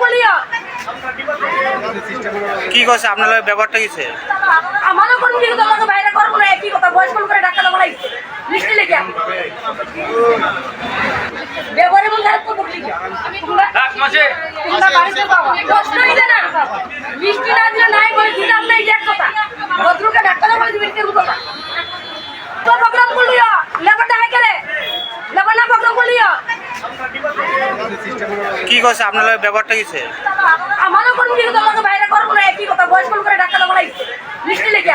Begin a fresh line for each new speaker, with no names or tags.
করলিও।
কি করছে আপনার ব্যাপারটা কিছে
আমারও কোন কিছু তোমাকে বাইরে করব না একই কথা বয়স কম করে ডাক্তার বলাই মিষ্টি লেগে ব্যবহারে বলতে আর তো বলি তোমরা বাড়িতে পাবো প্রশ্নই দেয় না মিষ্টি না দিলে নাই বলে দিতাম না এই এক কথা। ভদ্রকে ডাক্তারে বলে দিবি কেউ কথা তো প্রোগ্রাম করলিও লেবার দেখাই করে লেবার না প্রোগ্রাম করলিও
কি করছে আপনার লগে ব্যাপারটা কিছে
আমারও বাইরে করব না একই কথা। বয়স করে ডাক্তার বলাই মিষ্টি লেগে